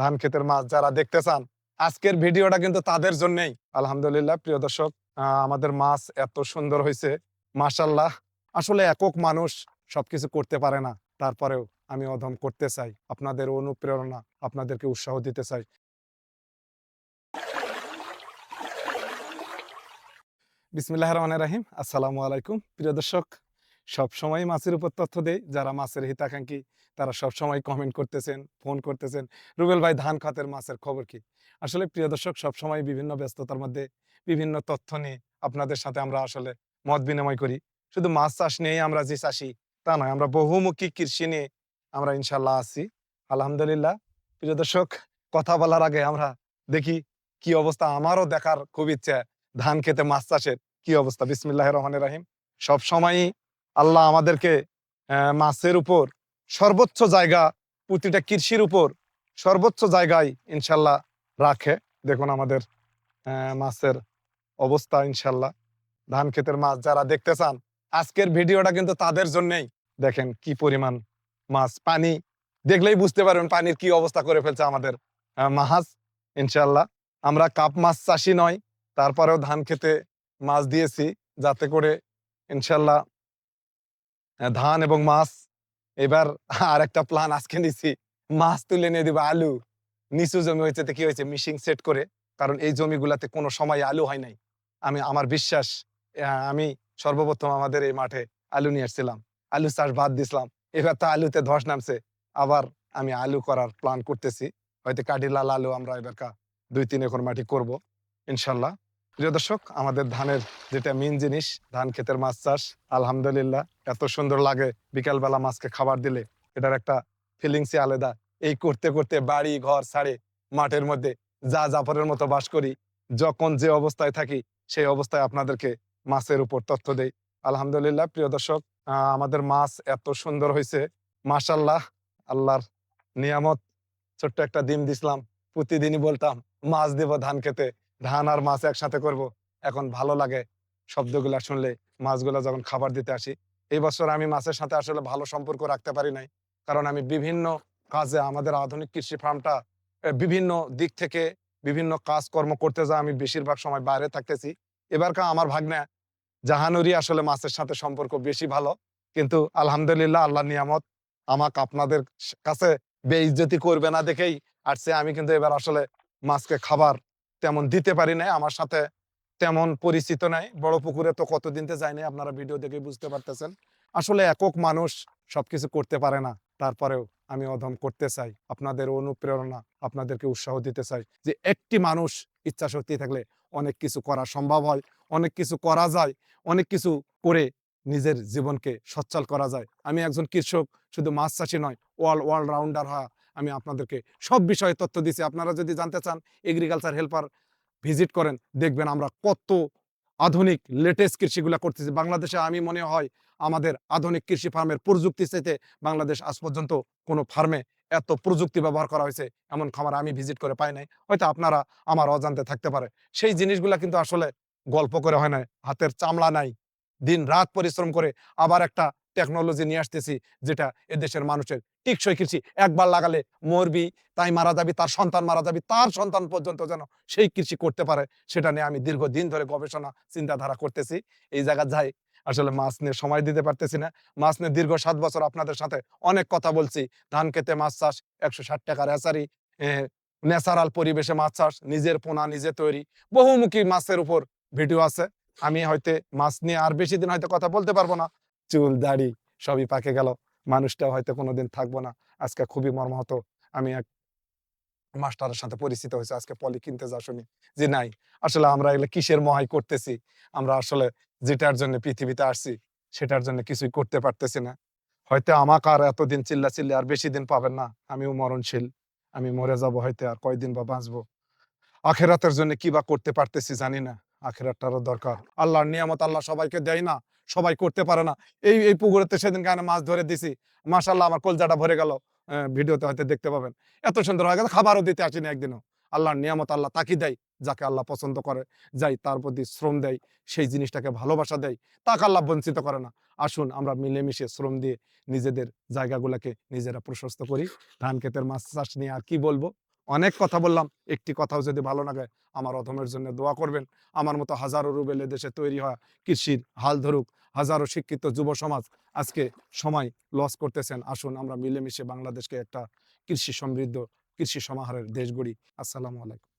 ধান ক্ষেতের মাছ যারা দেখতে চান, আজকের ভিডিওটা কিন্তু তাদের জন্যই। আলহামদুলিল্লাহ, প্রিয় দর্শক আমাদের মাছ এত সুন্দর হয়েছে। মাশাল্লাহ আসলে একক মানুষ সবকিছু করতে পারে না। তারপরেও আমি অধম করতে চাই। আপনাদের অনুপ্রেরণা, আপনাদেরকে উৎসাহ দিতে চাই। বিসমিল্লাহ রহমান রাহিম। আসসালামু আলাইকুম, প্রিয় দর্শক। সবসময় মাছের উপর তথ্য দেই। যারা মাছের হিতাকাঙ্ক্ষী, তারা সবসময় কমেন্ট করতেছেন ফোন করতেছেন। রুবেল ভাই, ধান খাতের মাছের খবর কি? আসলে প্রিয় দর্শক, সবসময় বিভিন্ন ব্যস্ততার মধ্যে বিভিন্ন তথ্য নিয়ে আপনাদের সাথে আমরা আসলে মত বিনিময় করি। শুধু মাছ চাষ নিয়েই আমরা যে চাষি, তা নয়, আমরা বহুমুখী কৃষি নিয়ে আমরা ইনশাল্লাহ আছি। আলহামদুলিল্লাহ। প্রিয় দর্শক, কথা বলার আগে আমরা দেখি কি অবস্থা আমারও দেখার খুব ইচ্ছা। ধান খেতে মাছ চাষের কি অবস্থা? বিসমিল্লাহ রহমান রাহিম। সব সময়ই আল্লাহ আমাদেরকে মাছের উপর সর্বোচ্চ জায়গা, প্রতিটা কৃষির উপর সর্বোচ্চ জায়গায় ইনশাল্লাহ রাখে। দেখুন আমাদের মাছের অবস্থা ইনশাল্লাহ। ধান ক্ষেতের মাছ যারা দেখতে চান, আজকের ভিডিওটা কিন্তু তাদের জন্যই। দেখেন কি পরিমাণ মাছ, পানি। দেখলেই বুঝতে পারবেন পানির কি অবস্থা করে ফেলছে আমাদের মাহাজ ইনশাল্লাহ। আমরা কাপ মাছ চাষি নয়, তারপরেও ধান খেতে মাছ দিয়েছি, যাতে করে ইনশাল্লাহ ধান এবং মাছ। এবার আর একটা প্ল্যান আজকে নিছি। মাছ তুলে নিয়ে দিব আলু। নিচু জমি হয়েছে কি হয়েছে? মিশিং সেট করে। কারণ এই জমিগুলাতে কোনো সময় আলু হয় নাই। আমি, আমার বিশ্বাস আমি সর্বপ্রথম আমাদের এই মাঠে আলু নিয়ে আসছিলাম। আলু চাষ বাদ দিছিলাম এবার তো আলুতে ধস নামছে। আবার আমি আলু করার প্ল্যান করতেছি। হয়তো কাঠি, লাল আলু আমরা এবার দুই, তিন একর মাটি করব, ইনশাল্লাহ। প্রিয় দর্শক, আমাদের ধানের যেটা মেন জিনিস, ধান ক্ষেতের মাছ চাষ, আলহামদুলিল্লাহ, এত সুন্দর লাগে বিকালবেলা মাছকে খাবার দিলে। এটার একটা ফিলিংসই আলাদা। এই করতে করতে বাড়ি, ঘর ছাড়ে, মাঠের মধ্যে যা জাফরের মতো বাস করি, যখন যে অবস্থায় থাকি, সেই অবস্থায় আপনাদেরকে মাছের উপর তথ্য দেই। আলহামদুলিল্লাহ, প্রিয় দর্শক আমাদের মাছ এত সুন্দর হয়েছে মাশাল্লাহ আল্লাহর নিয়ামত, ছোট্ট একটা ডিম দিছিলাম, প্রতিদিনই বলতাম, মাছ দেব ধান খেতে। ধান আর মাছ একসাথে করব। এখন ভালো লাগে শব্দগুলা শুনলে, মাছগুলা যখন খাবার দিতে আসি। এই বছর আমি মাছের সাথে আসলে ভালো সম্পর্ক রাখতে পারি নাই। কারণ আমি বিভিন্ন কাজে, আমাদের আধুনিক কৃষি ফার্মটা বিভিন্ন দিক থেকে বিভিন্ন কাজকর্ম করতে যা আমি বেশিরভাগ সময় বাইরে থাকতেছি। এবারকার আমার ভাগ্নে জাহানুরি আসলে মাছের সাথে সম্পর্ক বেশি ভালো। কিন্তু আলহামদুলিল্লাহ আল্লাহ নিয়ামত আমাকে আপনাদের কাছে বেইজ্জতি করবে না দেখেই আসছে। আমি কিন্তু এবার আসলে মাছকে খাবার তেমন দিতে পারি নাই, আমার সাথে তেমন পরিচিত নাই। বড় পুকুরে তো কতদিন তো যায়নি, আপনারা ভিডিও দেখে বুঝতে পারতেছেন। আসলে একক মানুষ সবকিছু করতে পারে না, তারপরেও আমি অধম করতে চাই, আপনাদের অনুপ্রেরণা, আপনাদেরকে উৎসাহ দিতে চাই যে একটি মানুষ ইচ্ছা শক্তি থাকলে অনেক কিছু করা সম্ভব হয়, অনেক কিছু করা যায়, অনেক কিছু করে নিজের জীবনকে সচ্ছল করা যায়। আমি একজন কৃষক, শুধু মাছ চাষি নয় ওয়াল অলরাউন্ডার হওয়া আমি আপনাদেরকে সব বিষয়ে তথ্য দিছি। আপনারা যদি জানতে চান এগ্রিকালচার হেল্পার ভিজিট করেন, দেখবেন আমরা কত আধুনিক লেটেস্ট কৃষিগুলা করতেছি। বাংলাদেশে আমি মনে হয় আমাদের আধুনিক কৃষি ফার্মের প্রযুক্তি চাইতে বাংলাদেশ আজ পর্যন্ত কোনো ফার্মে এত প্রযুক্তি ব্যবহার করা হয়েছে, এমন খামার আমি ভিজিট করে পাই নাই। হয়তো আপনারা আমার অজান্তে থাকতে পারে। সেই জিনিসগুলা কিন্তু আসলে গল্প করে হয় না হাতের চামড়া নাই। দিন রাত পরিশ্রম করে আবার একটা টেকনোলজি নিয়ে আসতেছি, যেটা এদেশের মানুষের টিকসই কৃষি। একবার লাগালে মরবি, তাই মারা যাবি, তার সন্তান মারা যাবি, তার সন্তান পর্যন্ত যেন সেই কৃষি করতে পারে, সেটা নিয়ে আমি দীর্ঘদিন ধরে গবেষণা, চিন্তাধারা করতেছি। এই জায়গা যাই, আসলে মাছ নিয়ে সময় দিতে পারতেছি না। মাছ নিয়ে দীর্ঘ সাত বছর আপনাদের সাথে অনেক কথা বলছি। ধান খেতে মাছ চাষ, একশো ষাট টাকার এসারি ন্যাচারাল পরিবেশে মাছ চাষ, নিজের পোনা নিজে তৈরি। বহুমুখী মাছের উপর ভিডিও আছে। আমি হয়তো মাছ নিয়ে আর বেশি দিন হয়তো কথা বলতে পারব না। চুল, দাড়ি সবই পাকে গেল। মানুষটা হয়তো কোনোদিন থাকব না। আজকে খুবই মর্মাহত। আমি এক মাস্টারের সাথে পরিচিত হয়েছে। আজকে পলি কিনতে যা শুনি যে নাই। আসলে আমরা এগুলো কিসের মহাই করতেছি? আমরা আসলে যেটার জন্য পৃথিবীতে আসছি, সেটার জন্য কিছুই করতে পারতেছি না। হয়তো আমাকে আর এতদিন চিল্লা চিল্লি আর বেশি দিন পাবেন না। আমিও মরণশীল। আমি মরে যাব হয়তো আর কয়দিন বা বাঁচবো। আখেরাতের জন্য কি বা করতে পারতেছি জানি না। আখেরাতটারও দরকার। আল্লাহর নিয়ামত আল্লাহ সবাইকে দেয় না। সবাই করতে পারে না। এই এই পুকুরেতে সেদিন কেন মাছ ধরে দিছি। মাশাল্লাহ আমার কলজাটা ভরে গেল। ভিডিওতে হয়তো দেখতে পাবেন। এত সুন্দর হয়ে গেল খাবারও দিতে আসেনি একদিনও। আল্লাহর নিয়ামত আল্লাহ তাকি দেয়, যাকে আল্লাহ পছন্দ করে, যাই তার প্রতি শ্রম দেয়, সেই জিনিসটাকে ভালোবাসা দেয়। তাকে আল্লাহ বঞ্চিত করে না। আসুন আমরা মিলেমিশে শ্রম দিয়ে নিজেদের জায়গাগুলোকে নিজেরা প্রশস্ত করি। ধান, ক্ষেতের মাছ, চাষ নিয়ে আর কি বলব? অনেক কথা বললাম, একটি কথাও যদি ভালো লাগে, আমার অধমের জন্য দোয়া করবেন। আমার মতো হাজারো রুবেল দেশে তৈরি হওয়া কৃষির হাল ধরুক, হাজারো শিক্ষিত যুব সমাজ আজকে সময় লস করতেছেন। আসুন আমরা মিলেমিশে বাংলাদেশকে একটা কৃষি সমৃদ্ধ, কৃষি সমাহারের দেশ গড়ি। আসসালামু আলাইকুম।